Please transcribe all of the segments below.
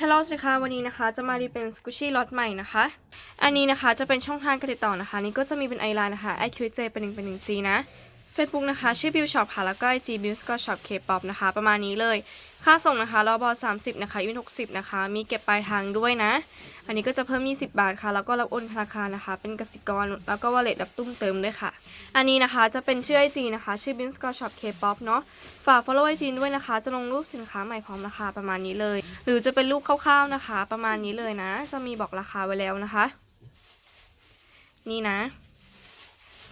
ฮัลโหลสวัสดีค่ะวันนี้นะคะจะมารีเป็นสกูชี่ล็อตใหม่นะคะ อันนี้นะคะจะเป็นช่องทางการติดต่อนะคะ นี่ก็จะมีเป็นไอไลน์นะคะไอคิวเจเป็นหนึ่งเป็นหนึ่งซีนะ Facebook นะคะ ชื่อบิวช็อปค่ะ แล้วก็ IG บิวสก็ช็อปเคป๊อปนะคะ ประมาณนี้เลย ค่าส่งนะคะรอบอ30 นะคะยูน60นะคะ มีเก็บปลายทางด้วยนะ อันนี้ก็จะเพิ่ม 20 บาทค่ะ แล้วก็รับโอนธนาคารนะคะ เป็นกสิกร แล้วก็วอลเล็ตรับตุ้มเติมด้วยค่ะ อันนี้นะคะจะเป็นชื่อ IG นะคะ ชื่อ b i n s c o Shop K-pop เนาะ ฝาก follow IG ด้วยนะคะ จะลงรูปสินค้าใหม่พร้อมราคาประมาณนี้เลย หรือจะเป็นรูปคร่าวๆนะคะ ประมาณนี้เลยนะ จะมีบอกราคาไว้แล้วนะคะ นี่นะ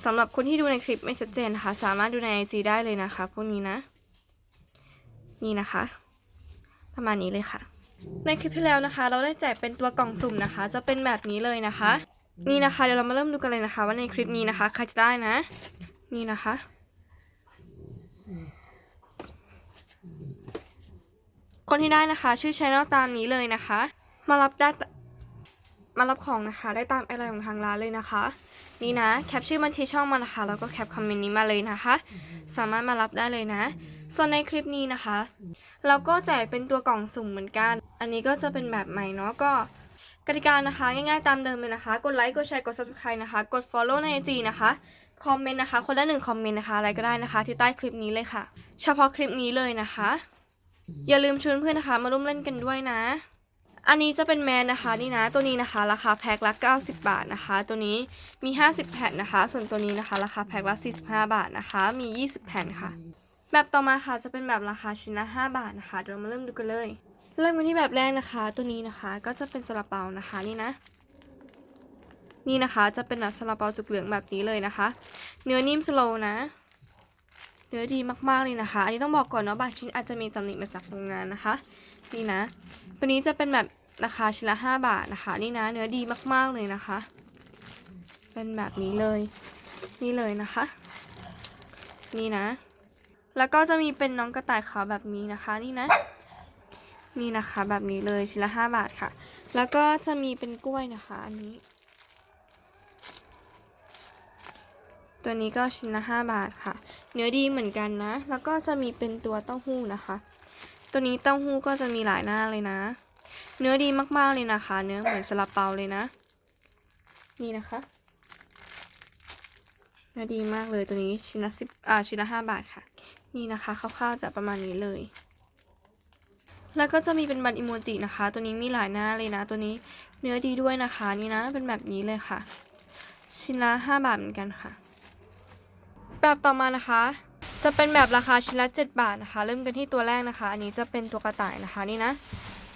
สำหรับคนที่ดูในคลิปไม่ชัดเจนนะคะ สามารถดูใน IG ได้เลยนะคะ พวกนี้นะ นี่นะคะ ประมาณนี้เลยค่ะ ในคลิปที่แล้วนะคะ เราได้แจกเป็นตัวกล่องสุ่มนะคะ จะเป็นแบบนี้เลยนะคะ นี่นะคะเดี๋ยวเรามาเริ่มดูกันเลยนะคะ ว่าในคลิปนี้นะคะ ใครจะได้นะ นี่นะคะ คนที่ได้นะคะ ชื่อช anel ตามนี้เลยนะคะ มารับได้มารับของนะคะ ได้ตามไอไลน์ของทางร้านเลยนะคะ นี่นะแคปชื่อบัญชีช่องมานะคะแล้วก็แคปคอมเมนต์นี้มาเลยนะคะ สามารถมารับได้เลยนะ ส่วนในคลิปนี้นะคะ เราก็แจกเป็นตัวกล่องสุ่มเหมือนกัน อันนี้ก็จะเป็นแบบใหม่เนาะก็กติกานะคะ ง่ายๆตามเดิมเลยนะคะ กดไลค์กดแชร์กด subscribe นะคะ กด follow ใน IG นะคะคอมเมนต์นะคะ คนละหนึ่งคอมเมนต์นะคะอะไรก็ได้นะคะ ที่ใต้คลิปนี้เลยค่ะ เฉพาะคลิปนี้เลยนะคะ อย่าลืมชวนเพื่อนนะคะ มาร่วมเล่นกันด้วยนะ อันนี้จะเป็นแมสนะคะนี่นะตัวนี้นะคะ ราคาแพ็คละ 90 บาทนะคะ ตัวนี้มี 50 แผ่นนะคะ ส่วนตัวนี้นะคะ ราคาแพ็คละ 45 บาทนะคะ มี 20 แผ่นค่ะ แบบต่อมาค่ะจะเป็นแบบราคาชิ้นละ 5 บาทนะคะเดี๋ยวเรามาเริ่มดูกันเลย เริ่มกันที่แบบแรกนะคะ ตัวนี้นะคะก็จะเป็นซาลาเปานะคะนี่นะ นี่นะคะจะเป็นแบบซาลาเปาจุกเหลืองแบบนี้เลยนะคะ เนื้อนิ่มสโลว์นะเนื้อดีมากๆเลยนะคะ อันนี้ต้องบอกก่อนเนาะบางชิ้นอาจจะมีตำหนิมาจากโรงงานนะคะ นี่นะ ตัวนี้จะเป็นแบบราคาชิ้นละ 5 บาทนะคะ นี่นะ เนื้อดีมากๆเลยนะคะ เป็นแบบนี้เลย นี่เลยนะคะ นี่นะ แล้วก็จะมีเป็นน้องกระต่ายขาวแบบนี้นะคะนี่นะ นี่นะคะแบบนี้เลยชิ้นละ5บาทค่ะ แล้วก็จะมีเป็นกล้วยนะคะอันนี้ ตัวนี้ก็ชิ้นละ5บาทค่ะ เนื้อดีเหมือนกันนะ แล้วก็จะมีเป็นตัวเต้าหู้นะคะ ตัวนี้เต้าหู้ก็จะมีหลายหน้าเลยนะ เนื้อดีมากๆเลยนะคะ เนื้อเหมือนซาลาเปาเลยนะ นี่นะคะเนื้อดีมากเลยตัวนี้ชิ้นละสิบอ่าชิ้นละห้าบาทค่ะ นี่นะคะคร่าวๆจะประมาณนี้เลย แล้วก็จะมีเป็นบัตรอิโมจินะคะ ตัวนี้มีหลายหน้าเลยนะ ตัวนี้เนื้อดีด้วยนะคะ นี่นะเป็นแบบนี้เลยค่ะ ชิ้นละห้าบาทเหมือนกันค่ะ แบบต่อมานะคะ จะเป็นแบบราคาชิ้นละ 7 บาทนะคะ เริ่มกันที่ตัวแรกนะคะ อันนี้จะเป็นตัวกระต่ายนะคะนี่นะ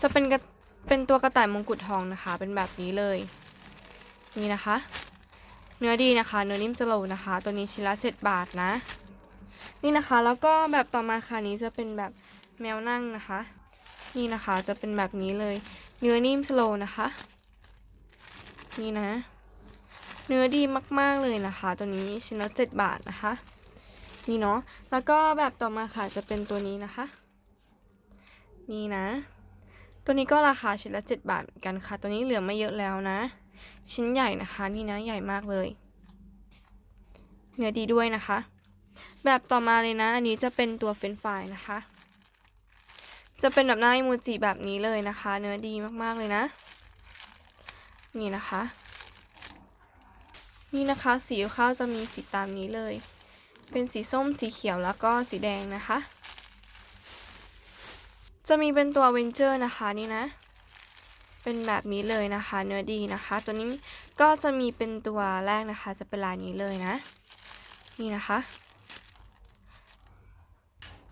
จะเป็นกระเป็นตัวกระต่ายมงกุฎทองนะคะ เป็นแบบนี้เลย นี่นะคะ เนื้อดีนะคะ เนื้อนิ่มสโลว์นะคะ ตัวนี้ชิ้นละ 7 บาทนะ นี่นะคะ แล้วก็แบบต่อมาค่ะนี้จะเป็นแบบแมวนั่งนะคะ นี่นะคะจะเป็นแบบนี้เลย เนื้อนิ่มสโลว์นะคะ นี่นะ เนื้อดีมากๆเลยนะคะ ตัวนี้ชิ้นละ7บาทนะคะ นี่เนาะแล้วก็แบบต่อมาค่ะจะเป็นตัวนี้นะคะ นี่นะ ตัวนี้ก็ราคาชิ้นละ7บาทเหมือนกันค่ะ ตัวนี้เหลือไม่เยอะแล้วนะ ชิ้นใหญ่นะคะ นี่นะใหญ่มากเลย เนื้อดีด้วยนะคะ แบบต่อมาเลยนะ อันนี้จะเป็นตัวเฟนช์ฟรายนะคะ จะเป็นแบบหน้าอิโมจิแบบนี้เลยนะคะ เนื้อดีมากๆเลยนะ นี่นะคะ นี่นะคะ สีข้าวจะมีสีตามนี้เลย เป็นสีส้มสีเขียวแล้วก็สีแดงนะคะ จะมีเป็นตัวเวนเจอร์นะคะนี่นะ เป็นแบบนี้เลยนะคะ เนื้อดีนะคะ ตัวนี้ก็จะมีเป็นตัวแรกนะคะ จะเป็นลายนี้เลยนะ นี่นะคะ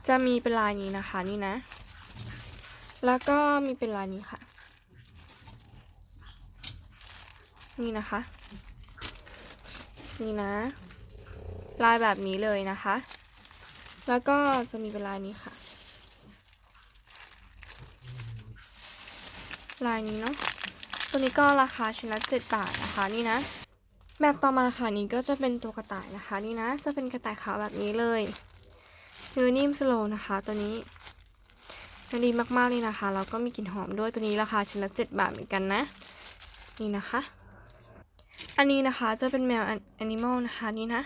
จะมีเป็นลายนี้นะคะนี่นะ แล้วก็มีเป็นลายนี้ค่ะ นี่นะคะ นี่นะ ลายแบบนี้เลยนะคะ แล้วก็จะมีเป็นลายนี้ค่ะ ลายนี้เนาะ ตัวนี้ก็ราคาชิ้นละ7บาทนะคะนี่นะแบบต่อมาค่ะนี้ก็จะเป็นตัวกระต่ายนะคะ นี่นะ จะเป็นกระต่ายขาวแบบนี้เลย เนื้อนิ่มสโลว์นะคะตัวนี้เนื้อดีมากๆเลยนะคะแล้วก็มีกลิ่นหอมด้วยตัวนี้ราคาชิ้นละ7บาทเหมือนกันนะ นี่นะคะ อันนี้นะคะจะเป็นแมวแอนิมอลนะคะนี่นะ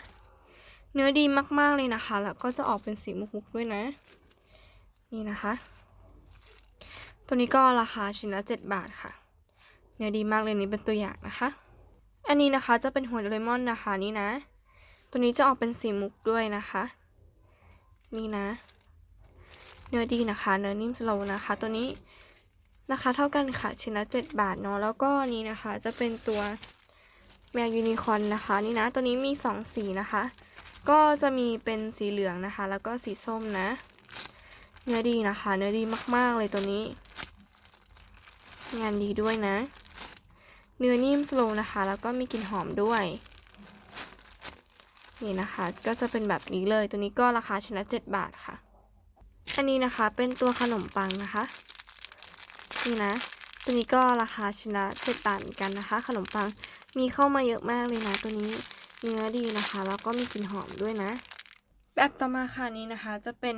เนื้อดีมากๆเลยนะคะ แล้วก็จะออกเป็นสีมุกๆด้วยนะ นี่นะคะ ตัวนี้ก็ราคาชิ้นละ7บาทค่ะ เนื้อดีมากเลยนี่เป็นตัวอย่างนะคะ อันนี้นะคะจะเป็นหัวเลมอนนะคะนี่นะ ตัวนี้จะออกเป็นสีมุกด้วยนะคะ นี่นะ เนื้อดีนะคะ เนื้อนิ่มสโลนะคะ ตัวนี้นะคะเท่ากันค่ะ ชิ้นละ 7 บาทเนาะ แล้วก็นี้นะคะจะเป็นตัวแมวยูนิคอนนะคะ นี่นะ ตัวนี้มี 2 สีนะคะ ก็จะมีเป็นสีเหลืองนะคะ แล้วก็สีส้มนะ เนื้อดีนะคะ เนื้อดีมาก ๆ เลยตัวนี้ งานดีด้วยนะ เนื้อนิ่มสโลนะคะ แล้วก็มีกลิ่นหอมด้วย นี่นะคะ ก็จะเป็นแบบนี้เลย ตัวนี้ก็ราคาชิ้นละ7บาทค่ะ อันนี้นะคะเป็นตัวขนมปังนะคะ นี่นะ ตัวนี้ก็ราคาชิ้นละ7บาทเหมือนกันนะคะ ขนมปังมีเข้ามาเยอะมากเลยนะ ตัวนี้เนื้อดีนะคะ แล้วก็มีกลิ่นหอมด้วยนะ แบบต่อมาค่ะนี้นะคะ จะเป็น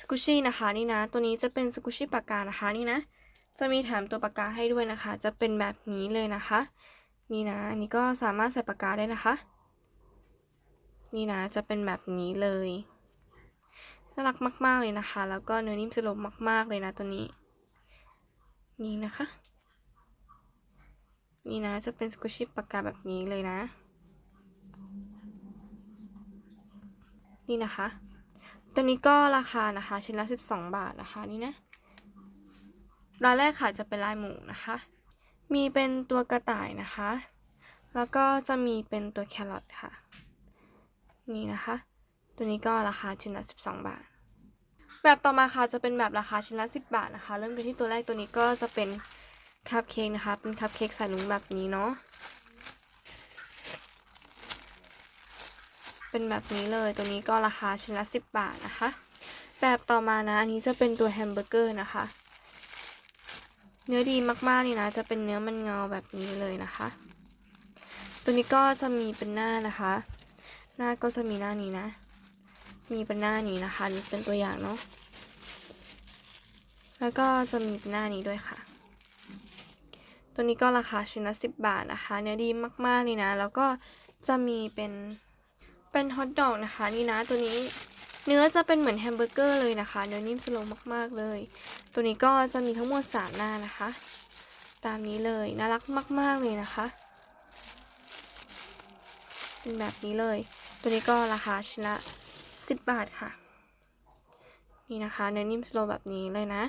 สกุชี่นะคะนี่นะ ตัวนี้จะเป็นสกุชี่ปากกานะคะนี่นะ จะมีแถมตัวปากกาให้ด้วยนะคะ จะเป็นแบบนี้เลยนะคะ นี่นะ อันนี้ก็สามารถใส่ปากกาได้นะคะ นี่นะจะเป็นแบบนี้เลยน่ารักมาก ๆ เลยนะคะ แล้วก็เนื้อนิ่มสลปมาก ๆ เลยนะตัวนี้ นี่นะคะ นี่นะจะเป็นสกุชชี่ปากกาแบบนี้เลยนะ นี่นะคะ ตัวนี้ก็ราคานะคะชิ้นละ12 บาทนะคะนี่นะรายแรกค่ะจะเป็นลายหมูนะคะ มีเป็นตัวกระต่ายนะคะ แล้วก็จะมีเป็นตัวแครอทค่ะ นี่นะคะ ตัวนี้ก็ราคาชิ้นละ 12 บาท แบบต่อมาค่ะจะเป็นแบบราคาชิ้นละ10 บาทนะคะ เริ่มกันที่ตัวแรกตัวนี้ก็จะเป็นคัพเค้กนะคะ เป็นคัพเค้กใส่ลุงแบบนี้เนาะ เป็นแบบนี้เลย ตัวนี้ก็ราคาชิ้นละ 10 บาทนะคะ แบบต่อมานะ อันนี้จะเป็นตัวแฮมเบอร์เกอร์นะคะ เนื้อดีมากๆนี่นะ จะเป็นเนื้อมันเงาแบบนี้เลยนะคะ ตัวนี้ก็จะมีเป็นหน้านะคะ หน้าก็จะมีหน้านี้นะ มีเป็นหน้านี้นะคะนี่เป็นตัวอย่างเนาะ แล้วก็จะมีเป็นหน้านี้ด้วยค่ะ ตัวนี้ก็ราคาชิ้นละ10บาทนะคะ เนื้อดีมากๆเลยนะ แล้วก็จะมีเป็น เป็นฮอทดอกนะคะนี่นะตัวนี้เนื้อจะเป็นเหมือนแฮมเบอร์เกอร์เลยนะคะ เนื้อนิ่มสโลมากๆเลย ตัวนี้ก็จะมีทั้งหมด3หน้านะคะ ตามนี้เลย น่ารักมาก ๆ เลยนะคะ เป็นแบบนี้เลย ตัวนี้ก็ราคาชิ้นละ10 บาทค่ะ นี่นะคะเนื้อนิ่มสโลแบบนี้เลยนะ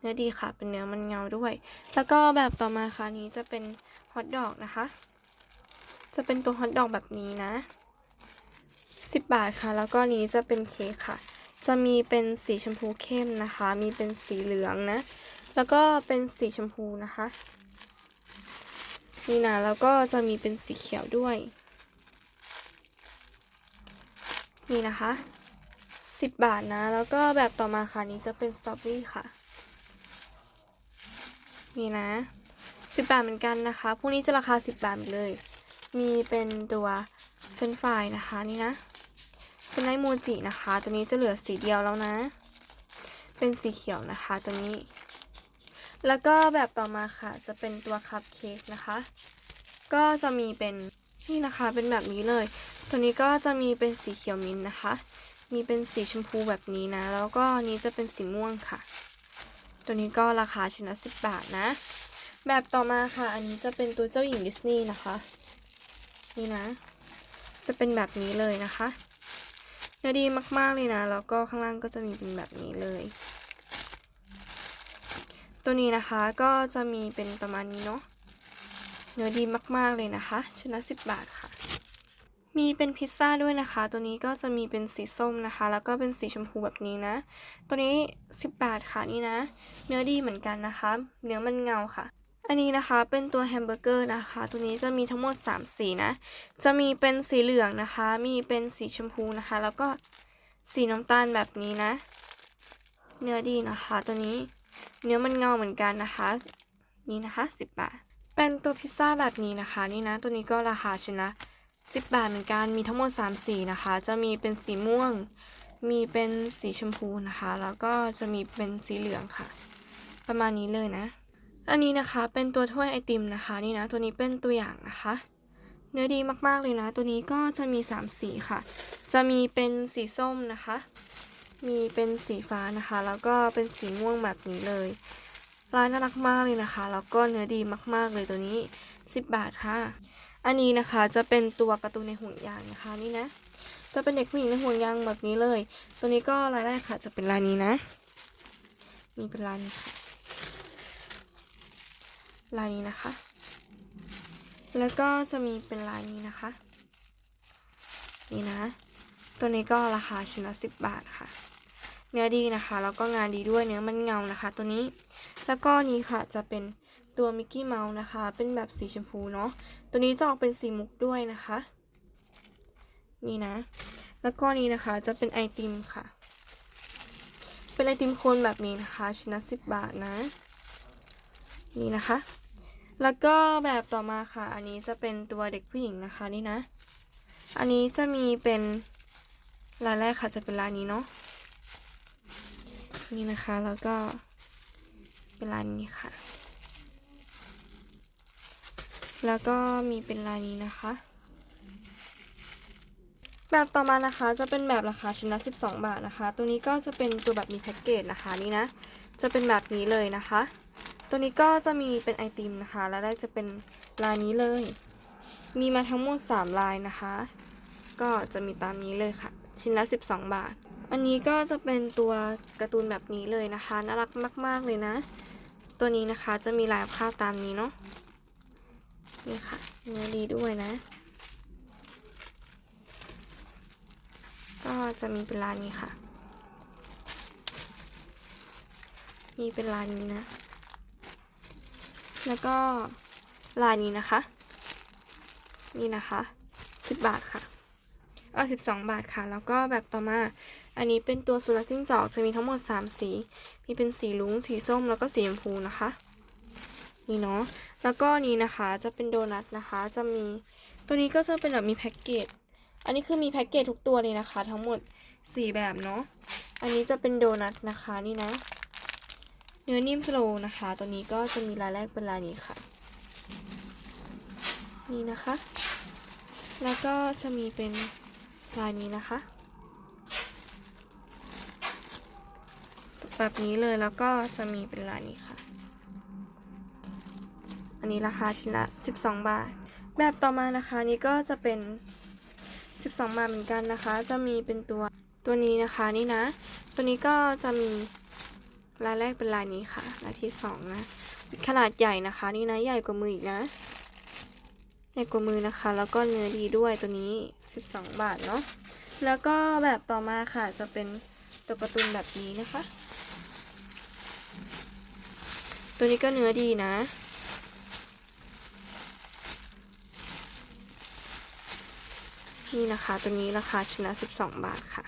เนื้อดีค่ะเป็นเนื้อมันเงาด้วย แล้วก็แบบต่อมาค่ะนี้จะเป็นฮอทดอกนะคะ จะเป็นตัวฮอทดอกแบบนี้นะ 10 บาทค่ะ แล้วก็นี้จะเป็นเค้กค่ะ จะมีเป็นสีชมพูเข้มนะคะ มีเป็นสีเหลืองนะ แล้วก็เป็นสีชมพูนะคะ นี่นะแล้วก็จะมีเป็นสีเขียวด้วย นี่นะคะ 10 บาทนะ แล้วก็แบบต่อมาค่ะนี้จะเป็นสตรอเบอรี่ค่ะ นี่นะ 10 บาทเหมือนกันนะคะ พวกนี้จะราคา 10 บาทเลย มีเป็นตัวเฟรนฟรายนะคะนี่นะ เป็นไลโมจินะคะ ตัวนี้จะเหลือสีเดียวแล้วนะ เป็นสีเขียวนะคะตัวนี้ แล้วก็แบบต่อมาค่ะ จะเป็นตัวคัพเค้กนะคะ ก็จะมีเป็นนี่นะคะเป็นแบบนี้เลย ตัวนี้ก็จะมีเป็นสีเขียวมิ้นท์นะคะ มีเป็นสีชมพูแบบนี้นะ แล้วก็นี้จะเป็นสีม่วงค่ะ ตัวนี้ก็ราคาชิ้นละ10บาทนะ แบบต่อมาค่ะ อันนี้จะเป็นตัวเจ้าหญิงดิสนีย์นะคะ นี่นะ จะเป็นแบบนี้เลยนะคะเนื้อดีมากๆเลยนะ แล้วก็ข้างล่างก็จะมีเป็นแบบนี้เลย ตัวนี้นะคะก็จะมีเป็นประมาณนี้เนาะ เนื้อดีมากๆเลยนะคะ ชนะ10 บาทค่ะ มีเป็นพิซซ่าด้วยนะคะ ตัวนี้ก็จะมีเป็นสีส้มนะคะ แล้วก็เป็นสีชมพูแบบนี้นะ ตัวนี้10บาทค่ะนี่นะ เนื้อดีเหมือนกันนะคะ เนื้อมันเงาค่ะ อันนี้นะคะเป็นตัวแฮมเบอร์เกอร์นะคะ ตัวนี้จะมีทั้งหมด 3 สีนะ จะมีเป็นสีเหลืองนะคะ มีเป็นสีชมพูนะคะ แล้วก็สีน้ำตาลแบบนี้นะ เนื้อดีนะคะ ตัวนี้ เนื้อมันเงาเหมือนกันนะคะ นี่นะคะ 10 บาท เป็นตัวพิซซ่าแบบนี้นะคะ นี่นะ ตัวนี้ก็ราคาชนะ 10 บาทเหมือนกัน มีทั้งหมด 3 สีนะคะ จะมีเป็นสีม่วง มีเป็นสีชมพูนะคะ แล้วก็จะมีเป็นสีเหลืองค่ะ ประมาณนี้เลยนะ อันนี้นะคะเป็นตัวถ้วยไอติมนะคะ นี่นะ ตัวนี้เป็นตัวอย่างนะคะ เนื้อดีมากๆเลยนะ ตัวนี้ก็จะมี 3 สีค่ะ จะมีเป็นสีส้มนะคะ มีเป็นสีฟ้านะคะ แล้วก็เป็นสีม่วงแบบนี้เลย ลายน่ารักมากเลยนะคะ แล้วก็เนื้อดีมากๆเลยตัวนี้ 10 บาทค่ะ อันนี้นะคะจะเป็นตัวการ์ตูนในห่วงยางนะคะนี่นะ จะเป็นเด็กผู้หญิงในห่วงยางแบบนี้เลย ตัวนี้ก็ลายแรกค่ะ จะเป็นลายนี้นะมีเป็นลายนี้ค่ะลายนี้นะคะ แล้วก็จะมีเป็นลายนี้นะคะ นี่นะ ตัวนี้ก็ราคาชิ้นละสิบบาทค่ะ เนื้อดีนะคะ แล้วก็งานดีด้วยเนื้อมันเงานะคะ ตัวนี้ แล้วก็นี้ค่ะจะเป็น ตัวมิกกี้เมาส์นะคะ เป็นแบบสีชมพูเนาะ ตัวนี้จะออกเป็นสีมุกด้วยนะคะ นี่นะ แล้วก็นี้นะคะจะเป็นไอติมค่ะ เป็นไอติมโคนแบบนี้นะคะ ชิ้นละสิบบาทนะ นี่นะคะ แล้วก็แบบต่อมาค่ะ อันนี้จะเป็นตัวเด็กผู้หญิงนะคะนี่นะ อันนี้จะมีเป็นลายแรกค่ะจะเป็นลายนี้เนาะ นี่นะคะแล้วก็เป็นลายนี้ค่ะ แล้วก็มีเป็นลายนี้นะคะ แบบต่อมานะคะจะเป็นแบบราคาชิ้นละ12 บาทนะคะ ตัวนี้ก็จะเป็นตัวแบบมีแพ็กเกจนะคะนี่นะ จะเป็นแบบนี้เลยนะคะ ตัวนี้ก็จะมีเป็นไอติมนะคะ แล้วได้จะเป็นลายนี้เลย มีมาทั้งหมด 3 ลายนะคะ ก็จะมีตามนี้เลยค่ะ ชิ้นละ 12 บาท อันนี้ก็จะเป็นตัวการ์ตูนแบบนี้เลยนะคะ น่ารักมาก ๆ เลยนะ ตัวนี้นะคะจะมีลายภาพตามนี้เนาะ นี่ค่ะเนื้อดีด้วยนะ ก็จะมีเป็นลายนี้ค่ะ มีเป็นลายนี้นะ แล้วก็ลายนี้นะคะ นี่นะคะสิบบาทค่ะเออสิบสองบาทค่ะ แล้วก็แบบต่อมา อันนี้เป็นตัวสุนัขจิ้งจอกจะมีทั้งหมดสามสี มีเป็นสีลุ้ง สีส้ม แล้วก็สีชมพูนะคะ นี่เนาะแล้วก็นี้นะคะจะเป็นโดนัทนะคะ จะมีตัวนี้ก็จะเป็นแบบมีแพ็กเกจอันนี้คือมีแพ็กเกจทุกตัวเลยนะคะ ทั้งหมดสี่แบบเนาะอันนี้จะเป็นโดนัทนะคะนี่นะ เนื้อนิ่มสโลว์นะคะ ตัวนี้ก็จะมีลายแรกเป็นลายนี้ค่ะ นี่นะคะ แล้วก็จะมีเป็นลายนี้นะคะแบบนี้เลยแล้วก็จะมีเป็นลายนี้ค่ะ นนี้ราคาชิ้นละ 12 บาท แบบต่อมานะคะนี่ก็จะเป็น 12 บาทเหมือนกันนะคะ จะมีเป็นตัวตัวนี้นะคะนี่นะ ตัวนี้ก็จะมีลายแรกเป็นลายนี้ค่ะลายที่สองนะขนาดใหญ่นะคะ นี่นะใหญ่กว่ามืออีกนะใหญ่กว่ามือนะคะ แล้วก็เนื้อดีด้วยตัวนี้ 12 บาทเนาะแล้วก็แบบต่อมาค่ะจะเป็นตัวการ์ตูนแบบนี้นะคะ ตัวนี้ก็เนื้อดีนะ นี่นะคะตัวนี้ราคาชิ้นละ12 บาทค่ะ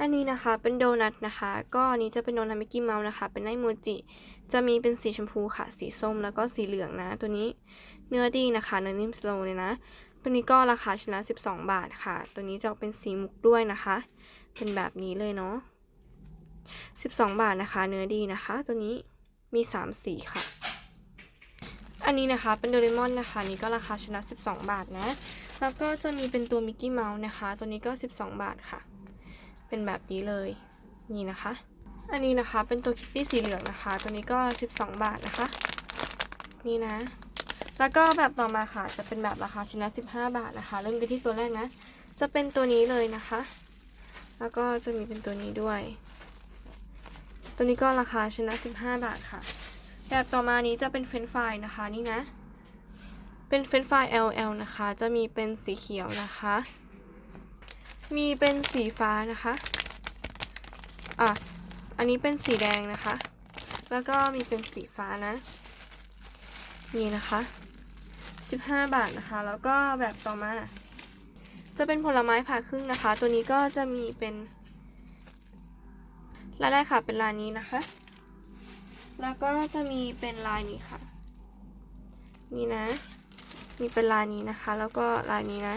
อันนี้นะคะเป็นโดนัทนะคะ ก็อันนี้จะเป็นโดนัทมิกกี้เมาส์นะคะ เป็นไอโมจิ จะมีเป็นสีชมพูค่ะ สีส้มแล้วก็สีเหลืองนะ ตัวนี้เนื้อดีนะคะเนื้อนิ่มสโลเลยนะ ตัวนี้ก็ราคาชิ้นละ12 บาทค่ะ ตัวนี้จะเป็นสีมุกด้วยนะคะ เป็นแบบนี้เลยเนาะ12 บาทนะคะ เนื้อดีนะคะ ตัวนี้มี 3 สีค่ะ อันนี้นะคะเป็นโดเรมอนนะคะนี่ก็ราคาชนะ 12 บาทนะ แล้วก็จะมีเป็นตัวมิกกี้เมาส์นะคะ ตัวนี้ก็ 12 บาทค่ะ เป็นแบบนี้เลยนี่นะคะ อันนี้นะคะเป็นตัวคิตตี้สีเหลืองนะคะ ตัวนี้ก็ 12 บาทนะคะ นี่นะ แล้วก็แบบต่อมาค่ะจะเป็นแบบราคาชนะ 15 บาทนะคะ เริ่มกันที่ตัวแรกนะ จะเป็นตัวนี้เลยนะคะ แล้วก็จะมีเป็นตัวนี้ด้วย ตัวนี้ก็ราคาชนะ 15 บาทค่ะ แบบต่อมานี้จะเป็นเฟรนฟรายนะคะนี่นะ เป็นเฟรนฟราย LL นะคะ จะมีเป็นสีเขียวนะคะ มีเป็นสีฟ้านะคะ อะ อันนี้เป็นสีแดงนะคะ แล้วก็มีเป็นสีฟ้านะ นี่นะคะ 15 บาทนะคะ แล้วก็แบบต่อมา จะเป็นผลไม้ผ่าครึ่งนะคะ ตัวนี้ก็จะมีเป็นลายแรกค่ะเป็นลายนี้นะคะ แล้วก็จะมีเป็นลายนี้ค่ะ นี่นะ มีเป็นลายนี้นะคะ แล้วก็ลายนี้นะ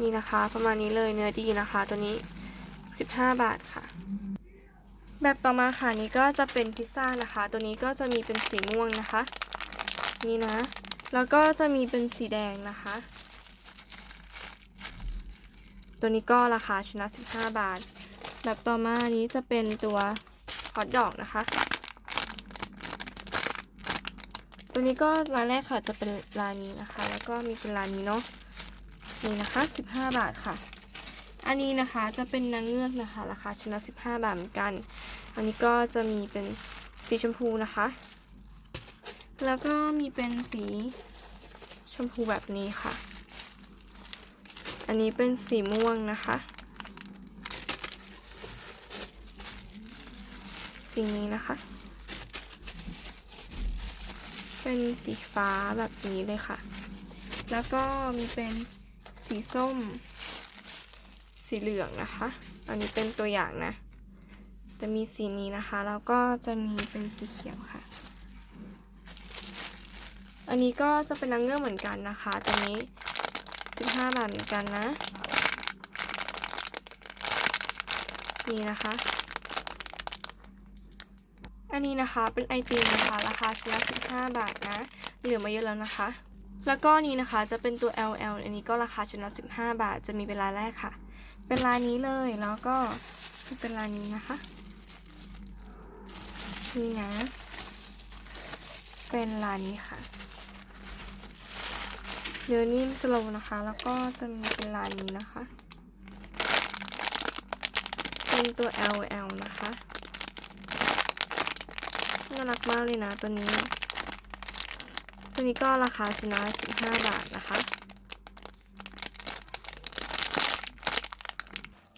นี่นะคะ ประมาณนี้เลยเนื้อดีนะคะ ตัวนี้ 15 บาทค่ะ แบบต่อมาค่ะนี่ก็จะเป็นพิซซ่านะคะ ตัวนี้ก็จะมีเป็นสีม่วงนะคะ นี่นะ แล้วก็จะมีเป็นสีแดงนะคะ ตัวนี้ก็ราคาชิ้นละ15 บาท แบบต่อมาอันนี้จะเป็นตัวฮอทดอกนะคะ ตัวนี้ก็ร้านแรกค่ะจะเป็นร้านนี้นะคะ แล้วก็มีเป็นร้านนี้เนาะนี่นะคะ 15 บาทค่ะ อันนี้นะคะจะเป็นนางเงือกนะคะ ราคาชิ้นละ15 บาทเหมือนกัน อันนี้ก็จะมีเป็นสีชมพูนะคะ แล้วก็มีเป็นสีชมพูแบบนี้ค่ะ อันนี้เป็นสีม่วงนะคะ สีนี้นะคะ เป็นสีฟ้าแบบนี้เลยค่ะ แล้วก็มีเป็นสีส้ม สีเหลืองนะคะ อันนี้เป็นตัวอย่างนะ จะมีสีนี้นะคะ แล้วก็จะมีเป็นสีเขียวค่ะ อันนี้ก็จะเป็นนางเงือกเหมือนกันนะคะ ตัวนี้ 15 บาทเหมือนกันนะ นี่นะคะ อันนี้นะคะเป็นไอติมนะคะราคาชิ้นละ15 บาทนะ เหลือมาเยอะแล้วนะคะ แล้วก็นี้นะคะจะเป็นตัว LL อันนี้ก็ราคาชิ้นละ15 บาท จะมีเป็นรายแรกค่ะ เป็นลายนี้เลยแล้วก็เป็นลายนี้นะคะนี่นะ เป็นลายนี้ค่ะเนื้อนิ่มสโลนะคะ แล้วก็จะมีเป็นลายนี้นะคะ เป็นตัว LL นะคะ น่ารักมากเลยนะตัวนี้ ตัวนี้ก็ราคาชนะ 15 บาทนะคะ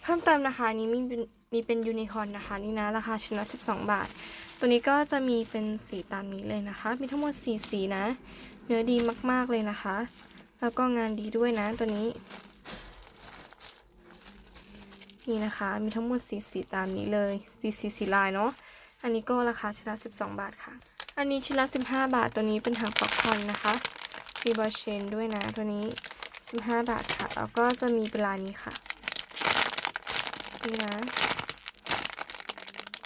เพิ่มเติมนะคะนี้มีนมีเป็นยูนิคอร์นนะคะนี่นะราคาชนะ 12 บาท ตัวนี้ก็จะมีเป็นสีตามนี้เลยนะคะ มีทั้งหมดสีสีนะ เนื้อดีมากๆเลยนะคะ แล้วก็งานดีด้วยนะตัวนี้นี่นะคะ มีทั้งหมดสีสีตามนี้เลยสีสีสีลายเนาะ อันนี้ก็ราคาชิ้นละ 12 บาทค่ะ อันนี้ชิ้นละ 15 บาท ตัวนี้เป็นหางป๊อปคอนนะคะ มีบอเชนด้วยนะ ตัวนี้ 15 บาทค่ะ แล้วก็จะมีเป็นลานี้ค่ะ นี่นะ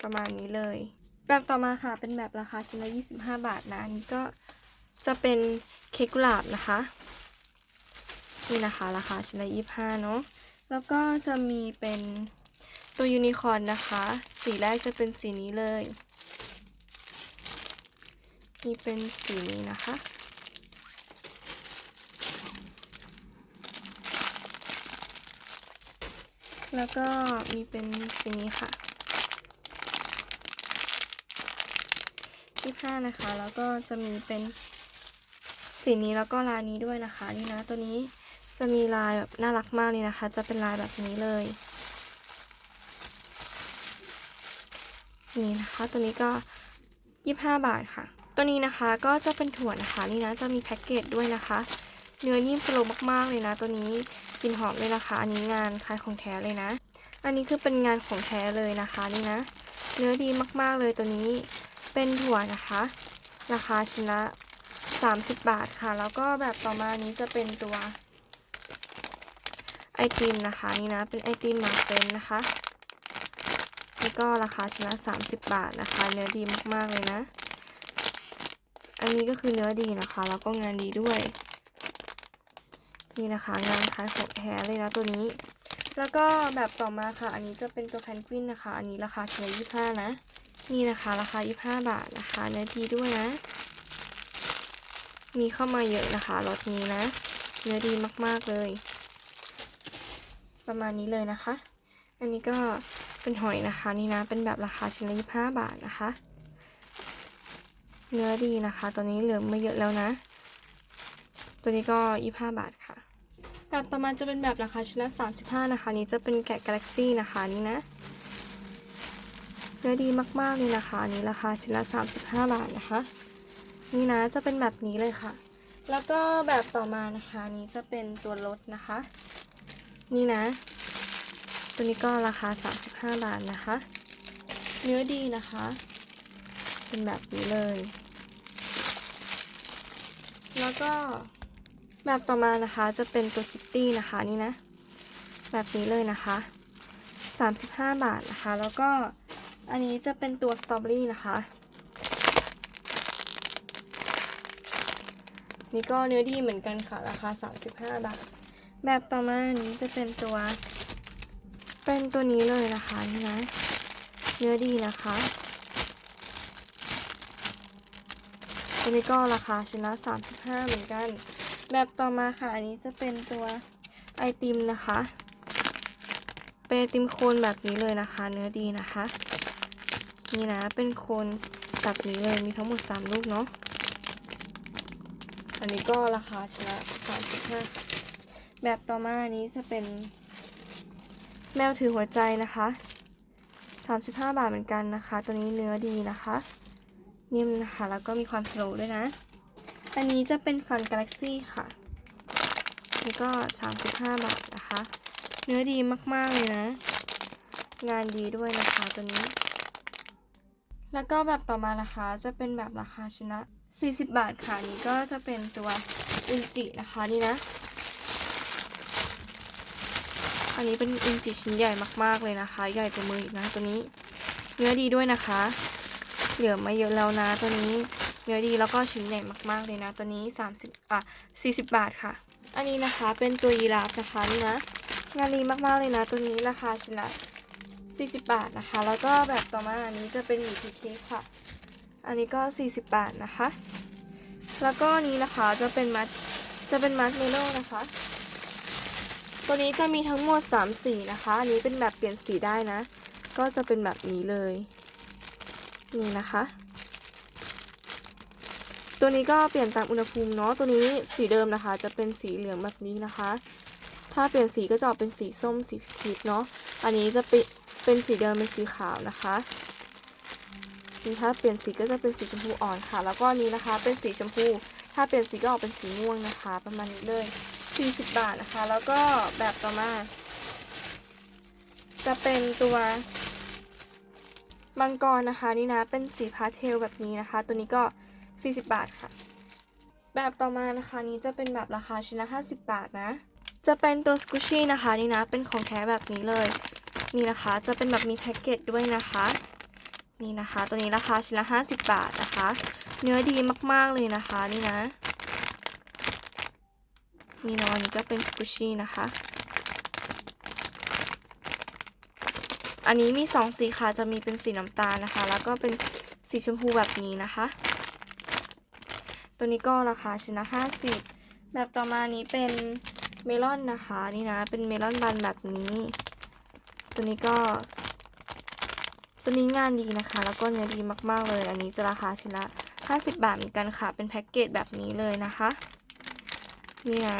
ประมาณนี้เลย แบบต่อมาค่ะเป็นแบบราคาชิ้นละ 25 บาทนะ อันนี้ก็จะเป็นเค้กกุหลาบนะคะ นี่นะคะราคาชิ้นละ 25 เนาะ แล้วก็จะมีเป็นตัวยูนิคอร์นนะคะ สีแรกจะเป็นสีนี้เลยนี่เป็นสีนี้นะคะ แล้วก็มีเป็นสีนี้ค่ะที่ผ้านะคะ แล้วก็จะมีเป็นสีนี้แล้วก็ลายนี้ด้วยนะคะ นี่นะ ตัวนี้จะมีลายแบบน่ารักมากเลยนะคะ จะเป็นลายแบบนี้เลย นี่นะคะตัวนี้ก็ 25 บาทค่ะ ตัวนี้นะคะก็จะเป็นถั่วนะคะนี่นะจะมีแพ็กเกจด้วยนะคะ เนื้อนิ่มสโลว์มากๆเลยนะ ตัวนี้กลิ่นหอมเลยนะคะ อันนี้งานคล้ายของแท้เลยนะ อันนี้คือเป็นงานของแท้เลยนะคะนี่นะ เนื้อดีมากๆเลยตัวนี้เป็นถั่วนะคะ ราคาชิ้นละ 30 บาทค่ะ แล้วก็แบบต่อมานี้จะเป็นตัวไอติมนะคะนี่นะเป็นไอติมหมาเฟนนะคะ นี่ก็ราคาชิ้นละ30 บาทนะคะ เนื้อดีมากๆเลยนะ อันนี้ก็คือเนื้อดีนะคะ แล้วก็งานดีด้วย นี่นะคะ งานคล้ายของแท้เลยนะตัวนี้ แล้วก็แบบต่อมาค่ะ อันนี้จะเป็นตัวแพนกวินนะคะ อันนี้ราคาเพียง25 นะ นี่นะคะ ราคา 25 บาทนะคะ เนื้อดีด้วยนะ มีเข้ามาเยอะนะคะรถนี้นะ เนื้อดีมากๆเลย ประมาณนี้เลยนะคะ อันนี้ก็ เป็นหอยนะคะนี่นะ เป็นแบบราคาชิ้นละ25บาทนะคะ เนื้อดีนะคะ ตัวนี้เหลือไม่เยอะแล้วนะ ตัวนี้ก็25บาทค่ะ แบบต่อมาจะเป็นแบบราคาชิ้นละ35นะคะ นี้จะเป็นแกะกาแล็กซี่นะคะนี่นะ เนื้อดีมากๆเลยนะคะอันนี้ราคาชิ้นละ35บห้าบาทนะคะ นี่นะจะเป็นแบบนี้เลยค่ะ แล้วก็แบบต่อมานะคะนนี้จะเป็นตัวรถนะคะ นี่นะ ตัวนี้ก็ราคา 35 บาทนะคะ เนื้อดีนะคะ เป็นแบบนี้เลย แล้วก็แบบต่อมานะคะจะเป็นตัวคิตตี้นะคะนี่นะ แบบนี้เลยนะคะ 35 บาทนะคะ แล้วก็อันนี้จะเป็นตัวสตรอเบอรี่นะคะ นี่ก็เนื้อดีเหมือนกันค่ะ ราคา 35 บาท แบบต่อมาอันนี้จะเป็นตัว เป็นตัวนี้เลยนะคะนี่นะ เนื้อดีนะคะ ตัวนี้ก็ราคาชนละ35 เหมือนกัน แบบต่อมาค่ะ อันนี้จะเป็นตัวไอติมนะคะ เป็นไอติมโคนแบบนี้เลยนะคะ เนื้อดีนะคะ นี่นะ เป็นโคนแบบนี้เลย มีทั้งหมด 3 ลูกเนาะ อันนี้ก็ราคาชนละ35แบบต่อมาอันนี้จะเป็น แมวถือหัวใจนะคะ 35 บาทเหมือนกันนะคะ ตัวนี้เนื้อดีนะคะ นิ่มนะคะ แล้วก็มีความสโลด้วยนะ อันนี้จะเป็นฟันกาแล็กซี่ค่ะนี่ก็ 35 บาทนะคะ เนื้อดีมากๆเลยนะ งานดีด้วยนะคะตัวนี้ แล้วก็แบบต่อมานะคะ จะเป็นแบบราคาชนะ 40 บาทค่ะนนี้ก็จะเป็นตัวอุนจินะคะนี่นะ อันนี้เป็นอุนจิชิ้นใหญ่มากๆเลยนะคะ ใหญ่กว่ามืออีกนะตัวนี้ เนื้อดีด้วยนะคะ เหลือมาเยอะแล้วนะตัวนี้เนื้อดีแล้วก็ชิ้นใหญ่มากๆเลยนะ ตัวนี้ 30อะ40 บาทค่ะ อันนี้นะคะเป็นตัวยีราฟนะคะนี่นะงานดีมากๆเลยนะตัวนี้ราคาชิ้นละ40 บาทนะคะ แล้วก็แบบต่อมาอันนี้จะเป็นหมี่ชีเค้กค่ะ อันนี้ก็ 40 บาทนะคะ แล้วก็นี้นะคะจะเป็นมัดจะเป็นมัดเมโลนะคะ ตัวนี้จะมีทั้งหมด 3 สีนะคะ อันนี้เป็นแบบเปลี่ยนสีได้นะ ก็จะเป็นแบบนี้เลย นี่นะคะ ตัวนี้ก็เปลี่ยนตามอุณหภูมิเนาะ ตัวนี้สีเดิมนะคะ จะเป็นสีเหลืองแบบนี้นะคะ ถ้าเปลี่ยนสีก็จะออกเป็นสีส้มสีพีชเนาะ อันนี้จะเป็นสีเดิมเป็นสีขาวนะคะนี่ถ้าเปลี่ยนสีก็จะเป็นสีชมพูอ่อนค่ะ แล้วก็นี้นะคะ เป็นสีชมพู ถ้าเปลี่ยนสีก็ออกเป็นสีม่วงนะคะ ประมาณนี้เลย 40 บาทนะคะ แล้วก็แบบต่อมา จะเป็นตัวมังกรนะคะนี่นะ เป็นสีพาสเทลแบบนี้นะคะ ตัวนี้ก็ 40 บาทค่ะ แบบต่อมานะคะนี้จะเป็นแบบราคาชิ้นละ 50 บาทนะ จะเป็นตัวสกูชี่นะคะนี่นะ เป็นของแท้แบบนี้เลย นี่นะคะ จะเป็นแบบมีแพ็กเกจด้วยนะคะ นี่นะคะ ตัวนี้ราคาชิ้นละ 50 บาทนะคะ เนื้อดีมากๆเลยนะคะนี่นะ นี่เนาะอันนี้ก็เป็นสกูชี่นะคะ อันนี้มีสองสีค่ะ จะมีเป็นสีน้ำตาลนะคะ แล้วก็เป็นสีชมพูแบบนี้นะคะ ตัวนี้ก็ราคาชิ้นละห้าสิบแบบต่อมานี้เป็นเมลอนนะคะ นี่นะ เป็นเมลอนบันแบบนี้ ตัวนี้ก็ ตัวนี้งานดีนะคะ แล้วก็เนื้อดีมากๆเลย อันนี้จะราคาชิ้นละ50 บาทเหมือนกันค่ะ เป็นแพ็กเกจแบบนี้เลยนะคะ นี่นะ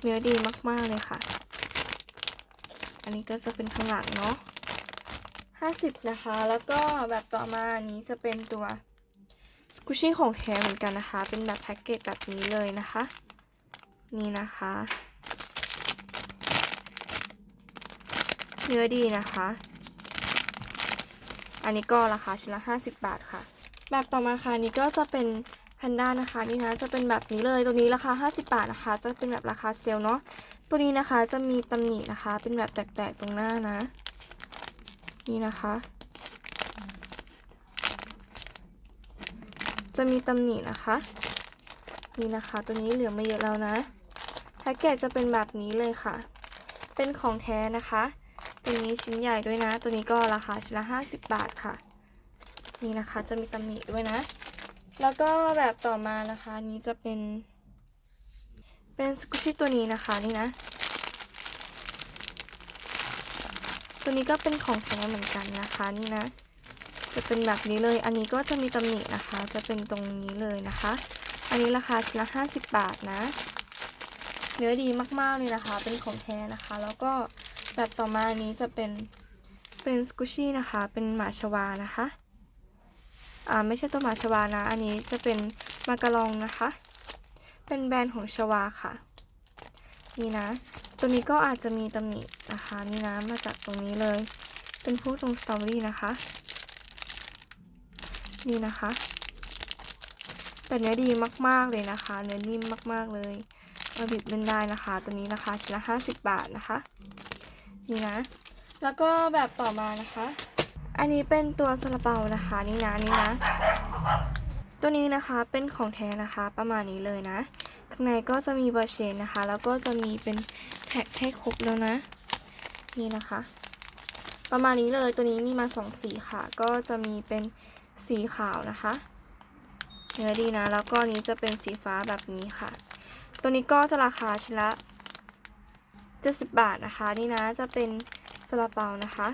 เนื้อดีมาก ๆ เลยค่ะ อันนี้ก็จะเป็นข้างหลังเนาะ50นะคะ แล้วก็แบบต่อมาอันนี้จะเป็นตัวสกูชี่ของแท้เหมือนกันนะคะ เป็นแบบแพ็กเกจแบบนี้เลยนะคะ นี่นะคะ เนื้อดีนะคะ อันนี้ก็ราคาชิ้นละ 50 บาทค่ะ แบบต่อมาค่ะนี้ก็จะเป็นแพนด้านะคะนี่นะจะเป็นแบบนี้เลยตัวนี้ราคา 50 บาทนะคะ จะเป็นแบบราคาเซลล์เนาะตัวนี้นะคะจะมีตำหนินะคะ เป็นแบบแตกๆตรงหน้านะ นี่นะคะ จะมีตำหนินะคะ นี่นะคะ ตัวนี้เหลือไม่เยอะแล้วนะแพ็กเกจจะเป็นแบบนี้เลยค่ะ เป็นของแท้นะคะ ตัวนี้ชิ้นใหญ่ด้วยนะ ตัวนี้ก็ราคาชิ้นละ50บาทค่ะ นี่นะคะจะมีตำหนิด้วยนะ แล้วก็แบบต่อมานะคะอันนี้จะเป็น เป็นสกูชี่ตัวนี้นะคะนี่นะ ตัวนี้ก็เป็นของแท้เหมือนกันนะคะนี่นะ จะเป็นแบบนี้เลย อันนี้ก็จะมีตำหนินะคะ จะเป็นตรงนี้เลยนะคะ อันนี้ราคาชิ้นละ50บาทนะ เนื้อดีมากๆเลยนะคะ เป็นของแท้นะคะ แล้วก็ แบบต่อมาอันนี้จะเป็นเป็นสกูชี่นะคะ เป็นหมาชวานะคะ อ่าไม่ใช่ตัวหมาชวานะ อันนี้จะเป็นมาการองนะคะ เป็นแบรนด์ของชวาค่ะ นี่นะ ตัวนี้ก็อาจจะมีตำหนินะคะ นี่นะ มาจากตรงนี้เลย เป็นพวกตรงสตรอเบอรี่นะคะ นี่นะคะ แต่เนื้อดีมากๆเลยนะคะ เนื้อนิ่มมากๆเลยมาบิดเล่นได้นะคะ ตัวนี้ราคาชิ้นละ50บาทนะคะ นี่นะ แล้วก็แบบต่อมานะคะ อันนี้เป็นตัวซาลาเปานะคะนี่นะนี่นะ ตัวนี้นะคะเป็นของแท้นะคะประมาณนี้เลยนะข้างในก็จะมีเบอร์เชนนะคะ แล้วก็จะมีเป็นแท็กให้ครบแล้วนะ นี่นะคะ ประมาณนี้เลยตัวนี้มีมาสองสีค่ะ ก็จะมีเป็นสีขาวนะคะเนื้อดีนะ แล้วก็นนี้จะเป็นสีฟ้าแบบนี้ค่ะ ตัวนี้ก็จะราคาชิ้นละ 70 บาทนะคะ นี่นะจะเป็นซาลาเปานะคะ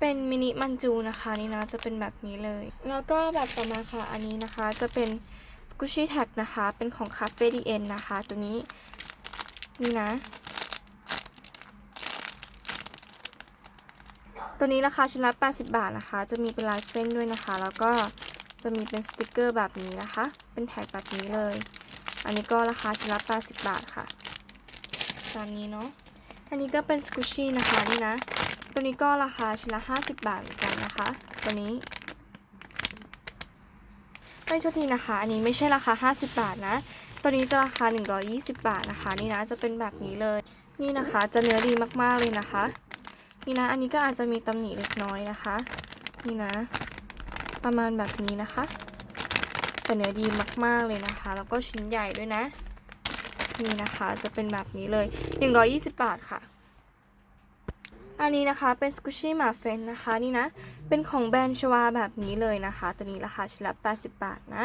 เป็นมินิมันจูนะคะนี่นะจะเป็นแบบนี้เลย แล้วก็แบบต่อมาค่ะอันนี้นะคะจะเป็นสกูชี่แท็กนะคะ เป็นของคาเฟ่ดีเอ็นนะคะ ตัวนี้นี่นะ ตัวนี้ราคาชิ้นละ80 บาทนะคะ จะมีเป็นลายเส้นด้วยนะคะ แล้วก็จะมีเป็นสติกเกอร์แบบนี้นะคะ เป็นแท็กแบบนี้เลย อันนี้ก็ราคาชิ้นละ80 บาทค่ะ ตามนี้เนาะ อันนี้ก็เป็นสกูชี่นะคะนี่นะ ตัวนี้ก็ราคาชิ้นละ50 บาทเหมือนกันนะคะ ตัวนี้ ไม่โทษทีนะคะ อันนี้ไม่ใช่ราคา 50 บาทนะ ตัวนี้จะราคา 120 บาทนะคะ นี่นะจะเป็นแบบนี้เลย นี่นะคะจะเนื้อดีมากๆเลยนะคะ นี่นะอันนี้ก็อาจจะมีตำหนิเล็กน้อยนะคะ นี่นะ ประมาณแบบนี้นะคะแต่เนื้อดีมากๆเลยนะคะ แล้วก็ชิ้นใหญ่ด้วยนะ นี่นะคะจะเป็นแบบนี้เลย 120 บาทค่ะ อันนี้นะคะเป็นสกูชี่หมาเฟนนะคะนี่นะ เป็นของแบรนด์ชวาแบบนี้เลยนะคะ ตัวนี้ราคาชิ้นละ80 บาทนะ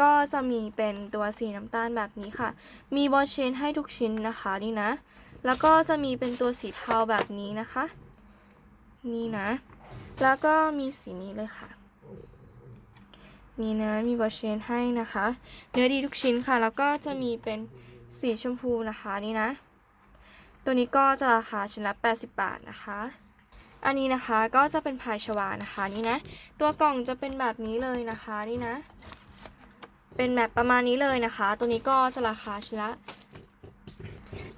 ก็จะมีเป็นตัวสีน้ำตาลแบบนี้ค่ะ มีบอลเชนให้ทุกชิ้นนะคะนี่นะ แล้วก็จะมีเป็นตัวสีเทาแบบนี้นะคะ นี่นะ แล้วก็มีสีนี้เลยค่ะนี่นะมีบอลเชนให้นะคะ เนื้อดีทุกชิ้นค่ะ แล้วก็จะมีเป็น สีชมพูนะคะนี่นะ ตัวนี้ก็จะราคาชิ้นละ80 บาทนะคะ อันนี้นะคะก็จะเป็นพายชวานะคะนี่นะ ตัวกล่องจะเป็นแบบนี้เลยนะคะนี่นะ เป็นแบบประมาณนี้เลยนะคะ ตัวนี้ก็จะราคาชิ้นละ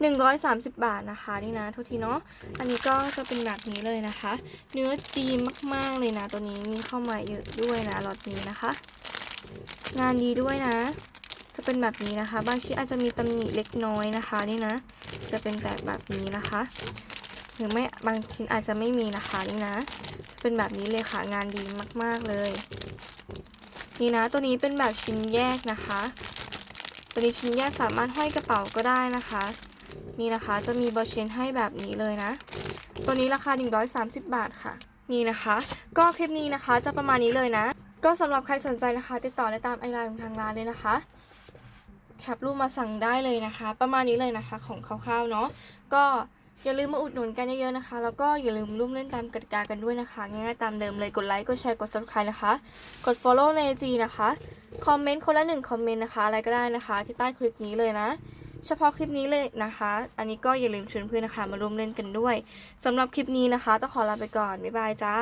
130 บาทนะคะนี่นะทุกทีเนาะ อันนี้ก็จะเป็นแบบนี้เลยนะคะ เนื้อดีมากๆเลยนะ ตัวนี้มีเข้ามาเยอะด้วยนะล็อตนี้นะคะ งานดีด้วยนะ จะเป็นแบบนี้นะคะ บางชิ้นอาจจะมีตำหนิเล็กน้อยนะคะนี่นะ จะเป็นแบบแบบนี้นะคะ หรือไม่บางชิ้นอาจจะไม่มีนะคะนี่นะ เป็นแบบนี้เลยค่ะงานดีมากๆเลย นี่นะตัวนี้เป็นแบบชิ้นแยกนะคะ ตัวนี้ชิ้นแยกสามารถห้อยกระเป๋าก็ได้นะคะ นี่นะคะจะมีบอเชนให้แบบนี้เลยนะ ตัวนี้ราคา 130 บาทค่ะ นี่นะคะ ก็คลิปนี้นะคะจะประมาณนี้เลยนะก็สำหรับใครสนใจนะคะ ติดต่อได้ตามไอไลน์ของทางร้านเลยนะคะ แคปรูปมาสั่งได้เลยนะคะ ประมาณนี้เลยนะคะของคร่าวๆเนาะก็อย่าลืมมาอุดหนุนกันเยอะๆนะคะ แล้วก็อย่าลืมร่วมเล่นตามกติกากันด้วยนะคะ ง่ายๆตามเดิมเลย กดไลค์ กดแชร์ กด subscribe นะคะ กด follow ใน IG นะคะ คอมเมนต์คนละหนึ่งคอมเมนต์นะคะ อะไรก็ได้นะคะ ที่ใต้คลิปนี้เลยนะ เฉพาะคลิปนี้เลยนะคะ อันนี้ก็อย่าลืมชวนเพื่อนนะคะ มาร่วมเล่นกันด้วยสำหรับคลิปนี้นะคะ ต้องขอลาไปก่อน บ๊ายบายจ้า